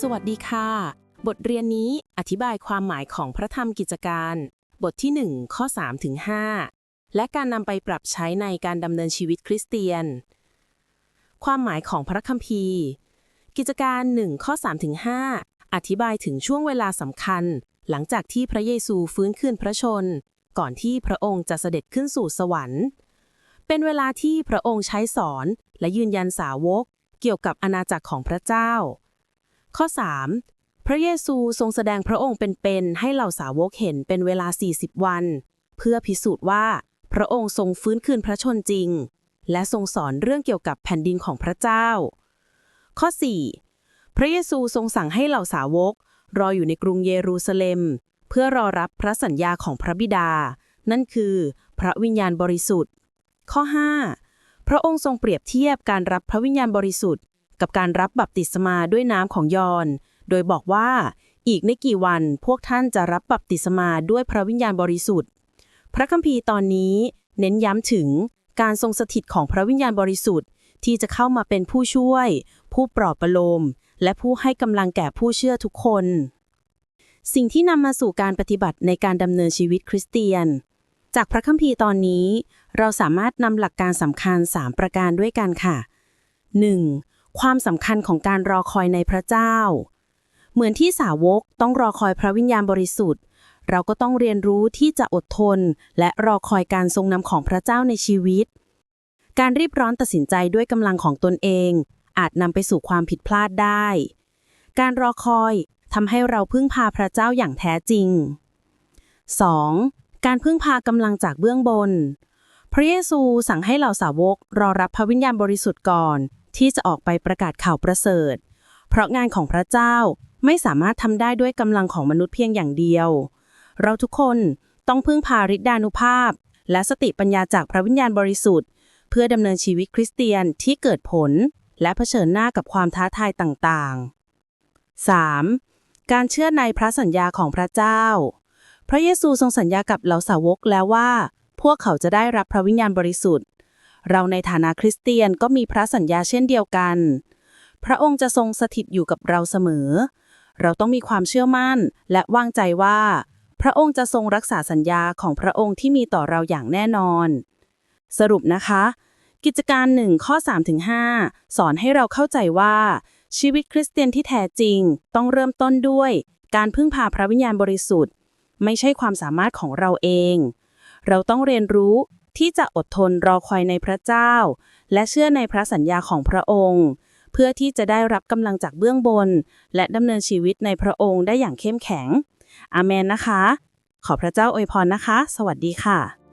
สวัสดีค่ะ บทเรียนนี้อธิบายความหมายของพระธรรมกิจการ บทที่ 1 ข้อ 3 ถึง 5 และการนำไปปรับใช้ในการดำเนินชีวิตคริสเตียน ความหมายของพระคัมภีร์ กิจการ 1 ข้อ 3 ถึง 5 อธิบายถึงช่วงเวลาสำคัญ หลังจากที่พระเยซูฟื้นคืนพระชน ก่อนที่พระองค์จะเสด็จขึ้นสู่สวรรค์ เป็นเวลาที่พระองค์ใช้สอนและยืนยันสาวก เกี่ยวกับอาณาจักรของพระเจ้า ข้อ 3. พระเยซูทรงแสดงพระองค์เป็นๆให้เหล่าสาวกเห็นเป็นเวลา 40 วัน เพื่อพิสูจน์ว่าพระองค์ทรงฟื้นคืนพระชนจริง และทรงสอนเรื่องเกี่ยวกับแผ่นดินของพระเจ้า ข้อ 4. พระเยซูทรงสั่งให้เหล่าสาวก รออยู่ในกรุงเยรูซาเล็ม เพื่อรอรับพระสัญญาของพระบิดา นั่นคือพระวิญญาณบริสุทธิ์ ข้อ 5. พระองค์ทรงเปรียบเทียบการรับพระวิญญาณบริสุทธิ์ กับการรับบัพติศมาด้วยน้ำของยอน โดยบอกว่าอีกไม่กี่วันพวกท่านจะรับบัพติศมาด้วยพระวิญญาณบริสุทธิ์ พระคัมภีร์ตอนนี้เน้นย้ำถึงการทรงสถิตของพระวิญญาณบริสุทธิ์ ที่จะเข้ามาเป็นผู้ช่วย ผู้ปลอบประโลม และผู้ให้กำลังแก่ผู้เชื่อทุกคน สิ่งที่นำมาสู่การปฏิบัติในการดำเนินชีวิตคริสเตียน จากพระคัมภีร์ตอนนี้ เราสามารถนำหลักการสำคัญ 3 ประการด้วยกันค่ะ 1. ความสำคัญของการรอคอยในพระเจ้า เหมือนที่สาวกต้องรอคอยพระวิญญาณบริสุทธิ์ เราก็ต้องเรียนรู้ที่จะอดทน และรอคอยการทรงนำของพระเจ้าในชีวิต การรีบร้อนตัดสินใจด้วยกำลังของตนเอง อาจนำไปสู่ความผิดพลาดได้ การรอคอยทำให้เราพึ่งพาพระเจ้าอย่างแท้จริง 2. การพึ่งพากำลังจากเบื้องบน พระเยซูสั่งให้เหล่าสาวกรอรับพระวิญญาณบริสุทธิ์ก่อน ที่จะออกไปประกาศข่าวประเสริฐ เพราะงานของพระเจ้าไม่สามารถทำได้ด้วยกำลังของมนุษย์เพียงอย่างเดียว เราทุกคนต้องพึ่งพาฤทธานุภาพ และสติปัญญาจากพระวิญญาณบริสุทธิ์ เพื่อดำเนินชีวิตคริสเตียนที่เกิดผล และเผชิญหน้ากับความท้าทายต่างๆ 3. การเชื่อในพระสัญญาของพระเจ้า พระเยซูทรงสัญญากับเหล่าสาวกแล้วว่า พวกเขาจะได้รับพระวิญญาณบริสุทธิ์ เราในฐานะคริสเตียนก็มีพระสัญญาเช่นเดียวกัน พระองค์จะทรงสถิตอยู่กับเราเสมอ เราต้องมีความเชื่อมั่นและวางใจว่า พระองค์จะทรงรักษาสัญญาของพระองค์ที่มีต่อเราอย่างแน่นอน สรุปนะคะ กิจการหนึ่งข้อ3-5สอนให้เราเข้าใจว่า ชีวิตคริสเตียนที่แท้จริง ต้องเริ่มต้นด้วย การพึ่งพาพระวิญญาณบริสุทธิ์ ไม่ใช่ความสามารถของเราเองเราต้องเรียนรู้ ที่จะอดทนรอคอยในพระเจ้า และเชื่อในพระสัญญาของพระองค์ เพื่อที่จะได้รับกำลังจากเบื้องบน และดำเนินชีวิตในพระองค์ได้อย่างเข้มแข็ง อาเมนนะคะ ขอพระเจ้าอวยพรนะคะ สวัสดีค่ะ